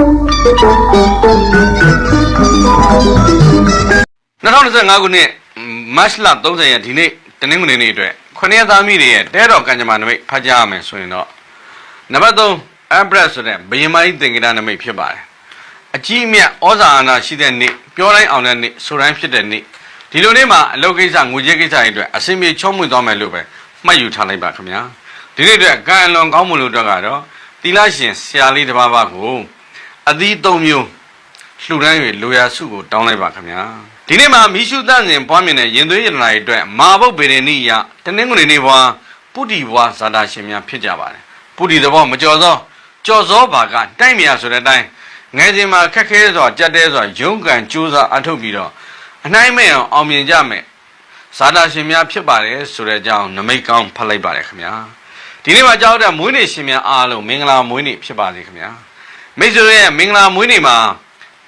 2025ခုနှစ်မတ်လ30ရက်ဒီနေ့တနင်္ဂနွေနေ့အတွက်ခொနည်းသားမိတွေရဲ့တဲတော်ကံကြမ္မာနမိတ်ဖတ်ကြားရမယ်ဆိုရင်တော့နံပါတ်3 Empress ဆိုတဲ့ဘယင်မကြီးသင်္ကေတနမိတ်ဖြစ်ပါတယ်အကြီးအမြတ်ဩဇာအာဏာရှိတဲ့နေ့ပြောတိုင်းအောင်တဲ့နေ့ဆိုတိုင်းဖြစ်တဲ့နေ့ဒီလိုနေ့မှာအလုပ်ကိစ္စငွေကြေးကိစ္စတွေအတွက်အစင်ပြေချုံးမွေသွားမယ်လို့ပဲမှတ်ယူထားလိုက်ပါခင်ဗျာဒီနေ့အတွက်ကံအလွန်ကောင်းမှုလို့အတွက်ကတော့သီလရှင်ဆရာလေးတစ်ပါးပါကို အသီး၃မျိုးလှူဒန်း၍လိုရာစုကိုတောင်းလိုက်ပါခင်ဗျာဒီနေ့မှာမိရှုသန့်စဉ်ပွားမြင်တဲ့ရင်သွေးရတနာတွေအတွက်မာဘုတ်ပေရဏိယတနင်္ဂနွေနေ့ဘွာပုတ္တိဘွာဇာတာရှင်များဖြစ်ကြပါတယ်ပုတ္တိသဘောမကြော်သောကြော်သောဘာကတိုက်မြာဆိုတဲ့အတိုင်းငယ်စဉ်မှာခက်ခဲစွာကြက်တဲစွာရုန်းကန်ကြိုးစားအထုတ်ပြီးတော့အနိုင်မဲ့အောင်အောင်မြင်ကြမယ်ဇာတာရှင်များဖြစ်ပါတယ်ဆိုတဲ့အကြောင်းနမိတ်ကောင်းဖတ်လိုက်ပါတယ်ခင်ဗျာဒီနေ့မှာကြောက်တဲ့မွေးနေ့ရှင်များအားလုံးမင်္ဂလာမွေးနေ့ဖြစ်ပါစေခင်ဗျာ မိတ်ဆွေရဲ့မင်္ဂလာမွေးနေ့မှာ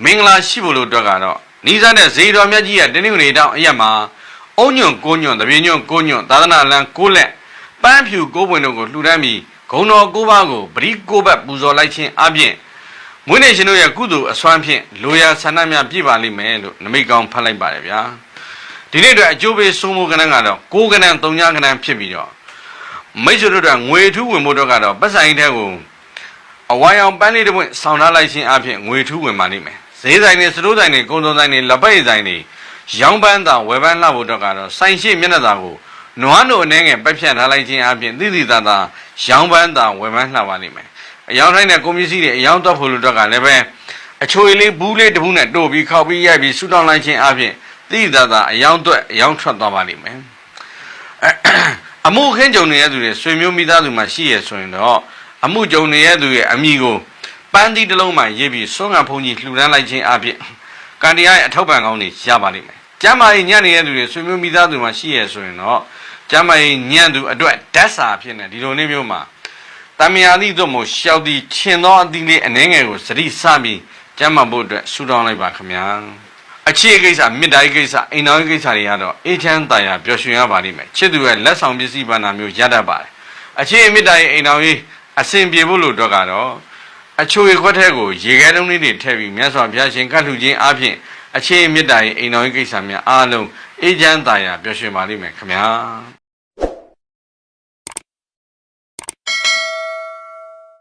မင်္ဂလာရှိဖို့လို့အတွက်ကတော့နီးစပ်တဲ့ဇေတော်မြတ်ကြီးရဲ့တင်းနေနေတောင်အရက်မှာအုံညွန့်ကိုညွန့်တပြင်းညွန့်ကိုညွန့်သာသနာလမ်းကိုလက်ပန်းဖြူကိုပွင့်တို့ကိုလှူဒန်းပြီးဂုံတော်ကိုပါးကိုပရိကိုဘတ်ပူဇော်လိုက်ခြင်းအပြင်မွေးနေ့ရှင်တို့ရဲ့ကုသိုလ်အစွမ်းဖြင့်လိုရာဆန္ဒများပြည့်ပါလိမ့်မယ်လို့နမိတ်ကောင်းဖတ်လိုက်ပါတယ်ဗျာဒီနေ့အတွက်အကျိုးပေးဆုံးမှုကဏ္ဍကတော့ကိုးကဏ္ဍ၃ညကဏ္ဍဖြစ်ပြီးတော့မိတ်ဆွေတို့အတွက်ငွေထူးဝင်ဖို့တော့ကတော့ပတ်ဆိုင်တဲ့ကို အဝိုင်းအောင်ပန်းလေးတစ်ပွင့်ဆောင်းထားလိုက်ခြင်းအပြင်ငွေထူးဝင်ပါလိမ့်မယ်ဈေးဆိုင်တွေစတိုးဆိုင်တွေကုန်စုံဆိုင်တွေလက်ပိတ်ဆိုင်တွေရောင်းပန်းတာဝယ်ပန်းလှဖို့တော့ကတော့ဆိုင်ရှိမျက်နှာသာကိုနွားတို့အနေငယ်ပတ်ဖြတ်ထားလိုက်ခြင်းအပြင်သိသိသာသာရောင်းပန်းတာဝယ်ပန်းလှပါလိမ့်မယ်အယောင်တိုင်းတဲ့ကုန်ပစ္စည်းတွေအယောင်တော့ဖို့လို့တော့ကလည်းပဲအချိုရလေးဘူးလေးတစ်ဘူးနဲ့တို့ပြီးခောက်ပြီးရိုက်ပြီးဆူတောင်းလိုက်ခြင်းအပြင်သိသိသာသာအယောင်တွက်အယောင်ထွက်သွားပါလိမ့်မယ်အမှုခင်းကြုံနေတဲ့သူတွေဆွေမျိုးမိသားစုမှာရှိရဆိုရင်တော့ အမှုကြုံနေတဲ့သူရဲ့အမိကိုပန်းသီးတစ်လုံးမှရေးပြီးစွန့်ငံဖုန်ကြီးလှူဒန်းလိုက်ခြင်းအပြင်ကံတရားရဲ့အထောက်ပံ့ကောင်းတွေရပါလိမ့်မယ်။ကျမ်းမာရေးညံ့နေတဲ့သူတွေဆွေမျိုးမိသားစုမှာရှိရဆိုရင်တော့ကျမ်းမာရေးညံ့သူအတွက်ဓာတ်စာဖြစ်နေဒီလိုနေ့မျိုးမှာတမယာသည့်သို့မဟုတ်ရှောက်သည့်ခြင်သောအသီးလေးအနှဲငယ်ကိုစရိစပြီးကျမ်းမာဖို့အတွက်ဆူတောင်းလိုက်ပါခင်ဗျာ။အခြေကိစ္စမြစ်တိုင်းကိစ္စအိမ်တော်ကိစ္စတွေကတော့အေးချမ်းတာယာပျော်ရွှင်ရပါလိမ့်မယ်ချစ်သူရဲ့လက်ဆောင်ပစ္စည်းပဏာမျိုးရတတ်ပါတယ်အခြေမြစ်တိုင်းအိမ်တော်ကြီး အစဉ်ပြေဖို့လို့တော့ကတော့အချိုရခွက်ထဲကိုရေခဲတုံးလေးတွေထည့်ပြီးမြတ်စွာဘုရားရှင်ကတ်လှူခြင်းအပြင်အခြေမြစ်တိုင်းအိမ်တော်ကြီးကိစ္စများအားလုံးအေးချမ်းတာယာပျော်ရွှင်ပါလိမ့်မယ်ခင်ဗျာ